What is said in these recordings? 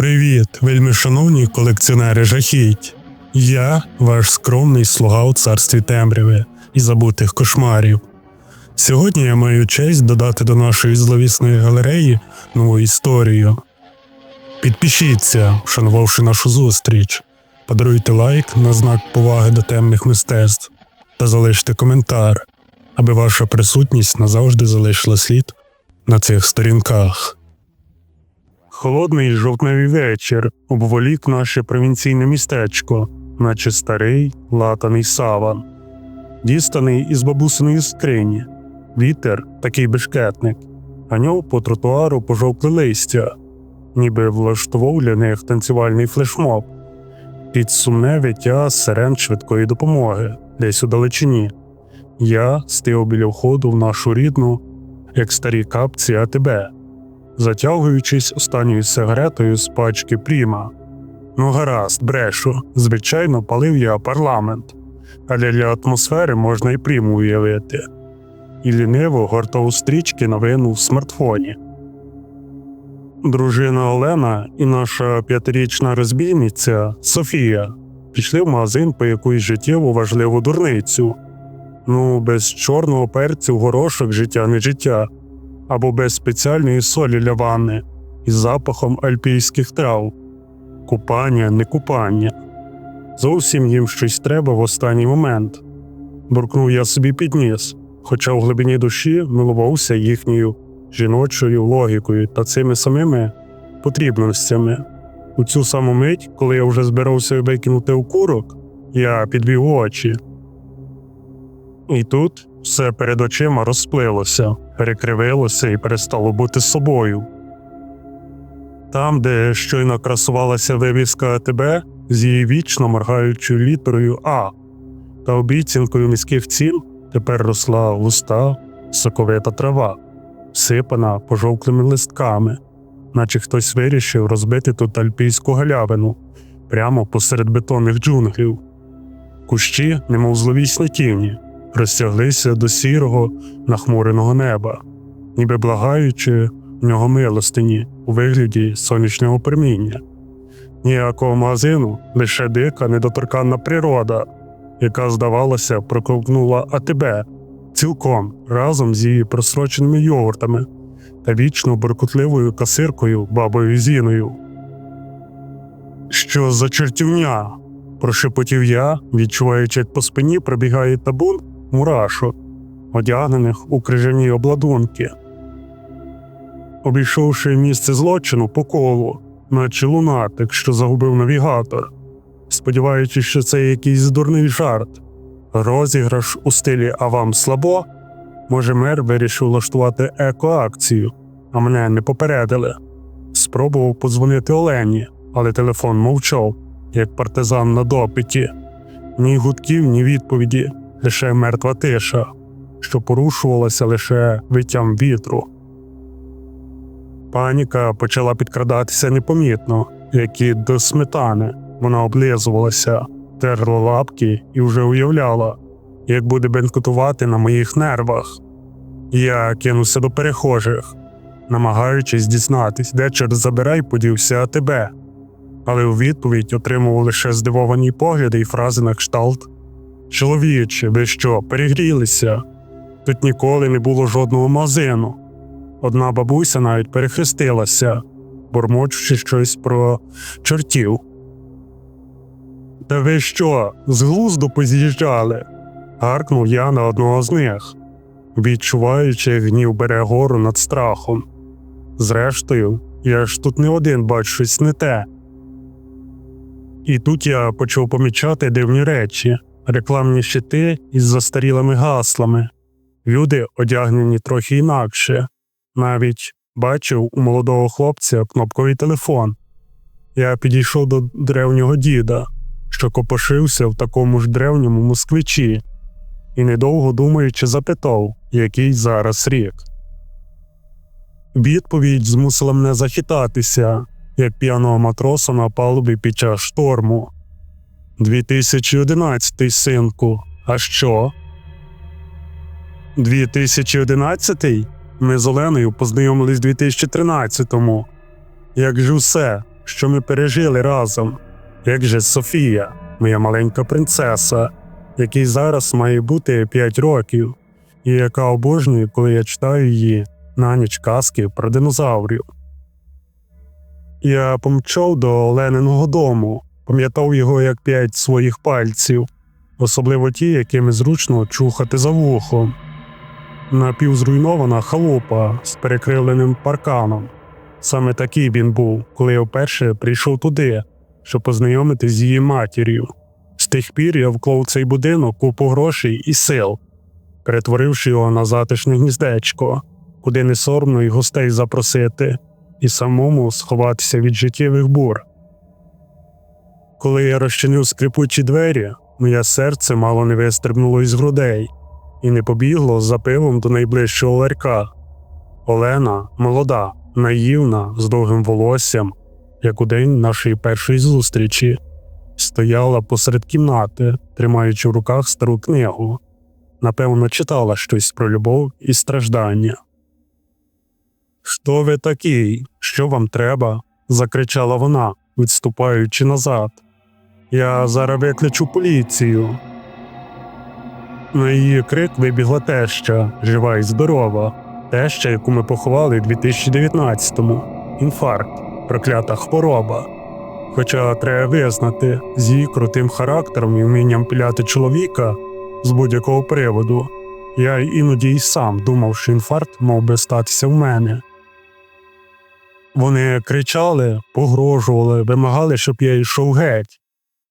Привіт, вельми шановні колекціонери жахіть. Я ваш скромний слуга у царстві темряви і забутих кошмарів. Сьогодні я маю честь додати до нашої зловісної галереї нову історію. Підпишіться, вшанувавши нашу зустріч, подаруйте лайк на знак поваги до темних мистецтв та залиште коментар, аби ваша присутність назавжди залишила слід на цих сторінках. Холодний жовтневий вечір обволік наше провінційне містечко, наче старий латаний саван, дістаний із бабусиної скрині. Вітер такий бешкетник, а нього по тротуару пожовкли листя, ніби влаштував для них танцювальний флешмоб. Під сумне виття сирен швидкої допомоги, десь у далечині. Я стив біля входу в нашу рідну, як старі капці АТБ затягуючись останньою сигаретою з пачки Пріма. Ну, гаразд, брешу, звичайно, палив я парламент, але для атмосфери можна і пріму уявити. І ліниво гортав стрічки новину в смартфоні. Дружина Олена і наша п'ятирічна розбійниця Софія пішли в магазин по якусь життєво важливу дурницю. Ну, без чорного перцю горошок життя не життя або без спеціальної солі для ванни із запахом альпійських трав. Купання, не купання. Зовсім їм щось треба в останній момент. Буркнув я собі під ніс, хоча в глибині душі милувався їхньою жіночою логікою та цими самими потрібностями. У цю саму мить, коли я вже збирався викинути окурок, я підвів очі. І тут все перед очима розплилося, перекривилося і перестало бути собою. Там, де щойно красувалася вивіска АТБ з її вічно моргаючою літерою А та обіцянкою міських цін, тепер росла густа, соковита трава, сипана пожовклими листками, наче хтось вирішив розбити тут альпійську галявину прямо посеред бетонних джунглів. Кущі, немов зловісні тіні, розтяглися до сірого, нахмуреного неба, ніби благаючи в нього милостині у вигляді сонячного проміння. Ніякого магазину, лише дика, недоторканна природа, яка, здавалося, проковтнула АТБ цілком разом з її просроченими йогуртами та вічно буркутливою касиркою бабою Зіною. Що за чертівня? прошепотів я, відчуваючи, як по спині пробігає табун мурашок, одягнених у крижані обладунки. Обійшовши місце злочину по колу, наче лунатик, що загубив навігатор, сподіваючись, що це якийсь дурний жарт, розіграш у стилі А вам слабо, може, мер вирішив влаштувати екоакцію, а мене не попередили. Спробував подзвонити Олені, але телефон мовчав, як партизан на допиті. Ні гудків, ні відповіді, лише мертва тиша, що порушувалася лише виттям вітру. Паніка почала підкрадатися непомітно, як і до сметани. Вона облизувалася, терла лапки і вже уявляла, як буде бенкотувати на моїх нервах. Я кинувся до перехожих, намагаючись дізнатись, де через забирай подівся тебе. Але у відповідь отримував лише здивовані погляди і фрази на кшталт Чоловіче, ви що, перегрілися? Тут ніколи не було жодного магазину. Одна бабуся навіть перехрестилася, бормочучи щось про чортів. Та ви що, з глузду поз'їжджали? гаркнув я на одного з них, відчуваючи, гнів бере гору над страхом. Зрештою, я ж тут не один бачу щось не те. І тут я почав помічати дивні речі рекламні щити із застарілими гаслами. Люди одягнені трохи інакше, навіть бачив у молодого хлопця кнопковий телефон. Я підійшов до древнього діда, що копошився в такому ж древньому москвичі, і, недовго думаючи, запитав, який зараз рік. Відповідь змусила мене захитатися, як п'яного матроса на палубі під час шторму. 2011 синку. А що? 2011 Ми з Оленою познайомились 2013-му. Як же все, що ми пережили разом. Як же Софія, моя маленька принцеса, якій зараз має бути 5 років, і яка обожнює, коли я читаю її на ніч казки про динозаврів. Я помчав до Олениного дому, пам'ятав його як п'ять своїх пальців, особливо ті, якими зручно чухати за вухом. Напівзруйнована халупа з перекривленим парканом. Саме такий він був, коли я вперше прийшов туди, щоб познайомитися з її матір'ю. З тих пір я вклав цей будинок купу грошей і сил, перетворивши його на затишне гніздечко, куди не соромно й гостей запросити, і самому сховатися від життєвих бур. Коли я розчинив скрипучі двері, моє серце мало не вистрибнуло із грудей і не побігло за пивом до найближчого ларька. Олена молода, наївна, з довгим волоссям, як у день нашої першої зустрічі, стояла посеред кімнати, тримаючи в руках стару книгу. Напевно, читала щось про любов і страждання. Хто ви такий? Що вам треба? закричала вона, відступаючи назад. Я зараз викличу поліцію. На її крик вибігла теща, жива і здорова, теща, яку ми поховали у 2019-му. Інфаркт, проклята хвороба. Хоча треба визнати, з її крутим характером і вмінням піляти чоловіка з будь-якого приводу, я іноді й сам думав, що інфаркт мав би статися в мене. Вони кричали, погрожували, вимагали, щоб я йшов геть.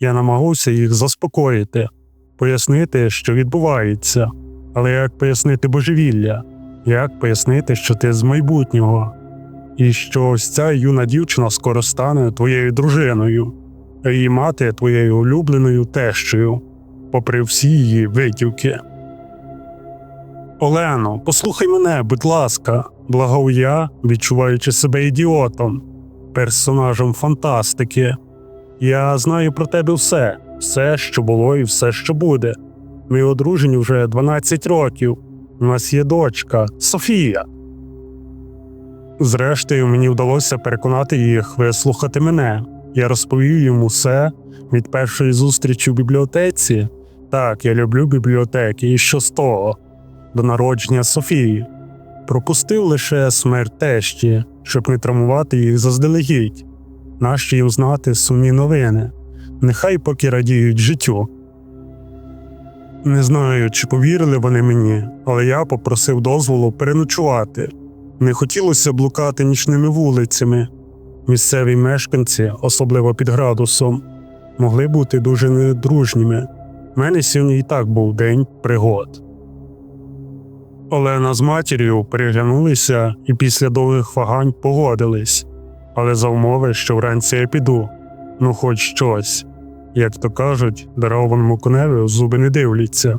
Я намагався їх заспокоїти, пояснити, що відбувається, але як пояснити божевілля, як пояснити, що ти з майбутнього, і що ось ця юна дівчина скоро стане твоєю дружиною, а її мати твоєю улюбленою тещою, попри всі її витівки. Олено, послухай мене, будь ласка, благав я, відчуваючи себе ідіотом, персонажем фантастики. Я знаю про тебе все, все, що було, і все, що буде. Ми одружені вже 12 років. У нас є дочка Софія. Зрештою, мені вдалося переконати їх вислухати мене. Я розповів йому все від першої зустрічі в бібліотеці. Так, я люблю бібліотеки, і що з того, до народження Софії. Пропустив лише смерть тещі, щоб не травмувати їх заздалегідь. Нащо їм знати сумні новини? Нехай поки радіють життю. Не знаю, чи повірили вони мені, але я попросив дозволу переночувати. Не хотілося блукати нічними вулицями. Місцеві мешканці, особливо під градусом, могли бути дуже недружніми. У мене сьогодні і так був день пригод. Олена з матір'ю переглянулися і після довгих вагань погодились, але за умови, що вранці я піду, ну хоч щось. Як то кажуть, дарованому коневі в зуби не дивляться.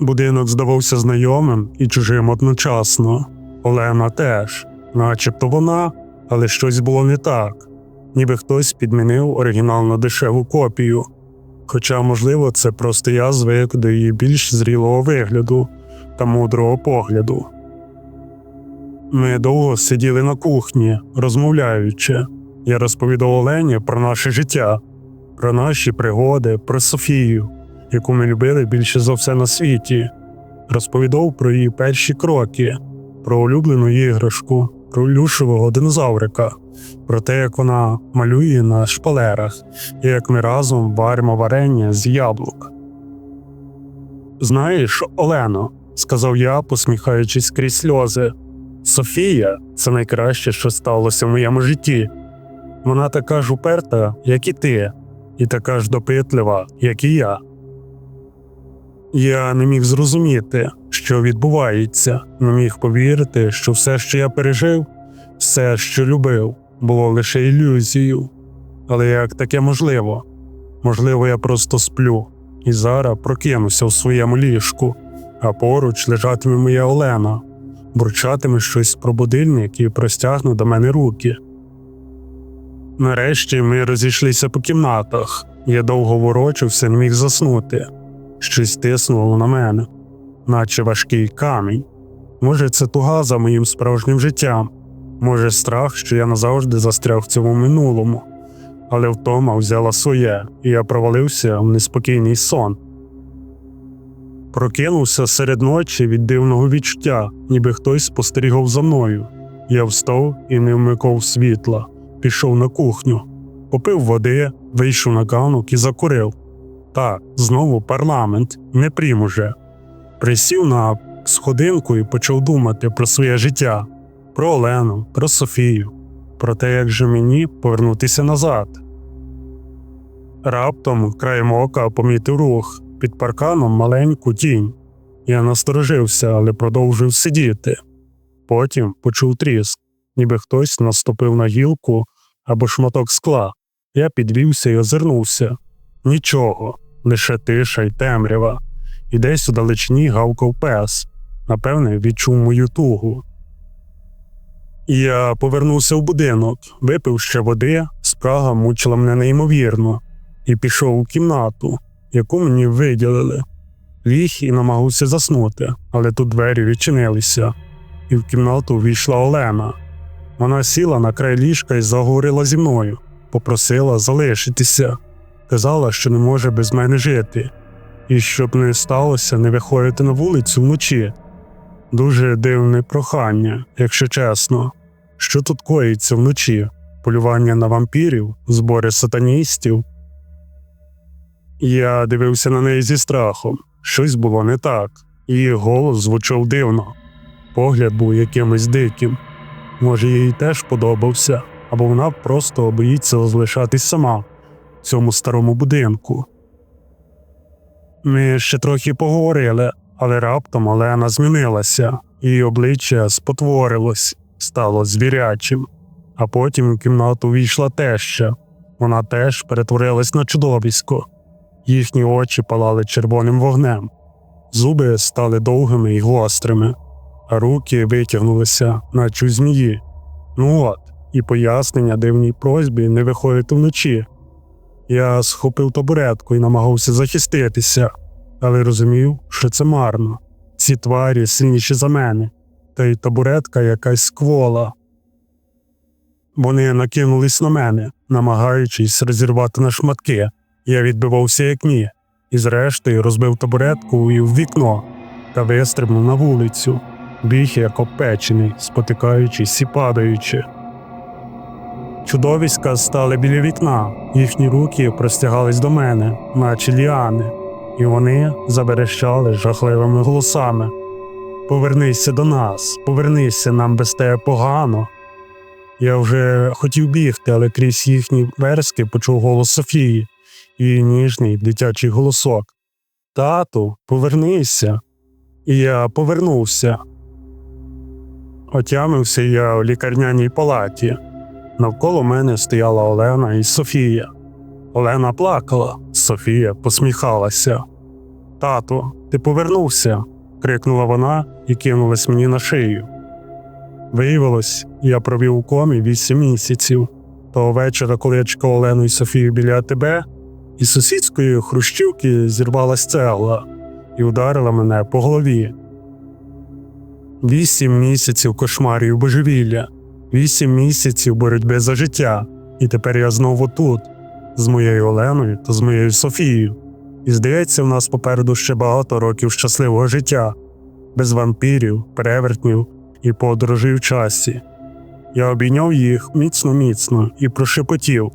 Будинок здавався знайомим і чужим одночасно. Олена теж, начебто вона, але щось було не так, ніби хтось підмінив оригінально дешеву копію. Хоча, можливо, це просто я звик до її більш зрілого вигляду та мудрого погляду. Ми довго сиділи на кухні, розмовляючи. Я розповідав Олені про наше життя, про наші пригоди, про Софію, яку ми любили більше за все на світі. Розповідав про її перші кроки, про улюблену іграшку, про люшевого динозаврика, про те, як вона малює на шпалерах, і як ми разом варимо варення з яблук. Знаєш, Олено, сказав я, посміхаючись крізь сльози. Софія це найкраще, що сталося в моєму житті. Вона така ж уперта, як і ти, і така ж допитлива, як і я. Я не міг зрозуміти, що відбувається, не міг повірити, що все, що я пережив, все, що любив, було лише ілюзією. Але як таке можливо? Можливо, я просто сплю і зараз прокинуся у своєму ліжку, а поруч лежатиме моя Олена, бурчатиме щось про будильник і простягне до мене руки. Нарешті ми розійшлися по кімнатах. Я довго ворочився, не міг заснути. Щось тиснуло на мене, наче важкий камінь. Може, це туга за моїм справжнім життям, Може, страх, що я назавжди застряг в цьому минулому, але втома взяла своє, і я провалився в неспокійний сон. Прокинувся серед ночі від дивного відчуття, ніби хтось спостерігав за мною. Я встав і не вмикав світла, пішов на кухню, попив води, вийшов на ганок і закурив. Так, знову парламент, не прим уже. Присів на сходинку і почав думати про своє життя, про Олену, про Софію, про те, як же мені повернутися назад. Раптом краєм ока помітив рух під парканом маленьку тінь. Я насторожився, але продовжив сидіти. Потім почув тріск, ніби хтось наступив на гілку або шматок скла. Я підвівся і озирнувся. Нічого, лише тиша й темрява. І десь у далечині гавкав пес. Напевне, відчув мою тугу. Я повернувся в будинок, випив ще води, спрага мучила мене неймовірно, і пішов у кімнату, яку мені виділили. Ліг і намагався заснути, але тут двері відчинилися, і в кімнату війшла Олена. Вона сіла на край ліжка і заговорила зі мною, попросила залишитися, казала, що не може без мене жити, і щоб не сталося, не виходити на вулицю вночі. Дуже дивне прохання, якщо чесно. Що тут коїться вночі? Полювання на вампірів, збори сатаністів. Я дивився на неї зі страхом. Щось було не так. Її голос звучав дивно. Погляд був якимось диким. Може, їй теж подобався, або вона просто боїться залишатись сама в цьому старому будинку. Ми ще трохи поговорили, але раптом Олена змінилася, її обличчя спотворилось, стало звірячим. А потім у кімнату війшла теща. Вона теж перетворилась на чудовисько. Їхні очі палали червоним вогнем, зуби стали довгими і гострими, а руки витягнулися, наче у змії. Ну от, і пояснення дивній просьбі не виходити вночі. Я схопив табуретку і намагався захиститися, але розумів, що це марно. Ці тварі сильніші за мене, та й табуретка якась сквола. Вони накинулись на мене, намагаючись розірвати на шматки. Я відбивався як ні, і зрештою розбив табуретку і в вікно та вистрибнув на вулицю, біг як опечений, спотикаючись і падаючи. Чудовиська стали біля вікна, їхні руки простягались до мене, наче ліани, і вони заберещали жахливими голосами. Повернися до нас, повернися нам без тебе погано. Я вже хотів бігти, але крізь їхні верски почув голос Софії, її ніжний дитячий голосок. Тату, повернися. І я повернувся. Отямився я у лікарняній палаті. Навколо мене стояла Олена і Софія. Олена плакала, Софія посміхалася. Тату, ти повернувся. крикнула вона і кинулась мені на шию. Виявилось, я провів у комі вісім місяців. Того вечора, коли я чекав Олену і Софію біля тебе, із сусідської хрущівки зірвалась цегла і ударила мене по голові. Вісім місяців кошмарів божевілля, вісім місяців боротьби за життя, і тепер я знову тут, з моєю Оленою та з моєю Софією. І здається, в нас попереду ще багато років щасливого життя, без вампірів, перевертнів і подорожей в часі. Я обійняв їх міцно міцно і прошепотів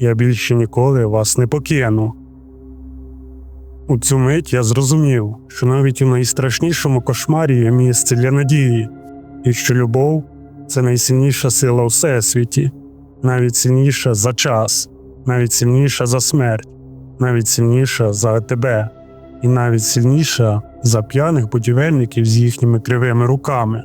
я більше ніколи вас не покину. У цю мить я зрозумів, що навіть у найстрашнішому кошмарі є місце для надії, і що любов це найсильніша сила у всесвіті, навіть сильніша за час, навіть сильніша за смерть, навіть сильніша за тебе, і навіть сильніша за п'яних будівельників з їхніми кривими руками.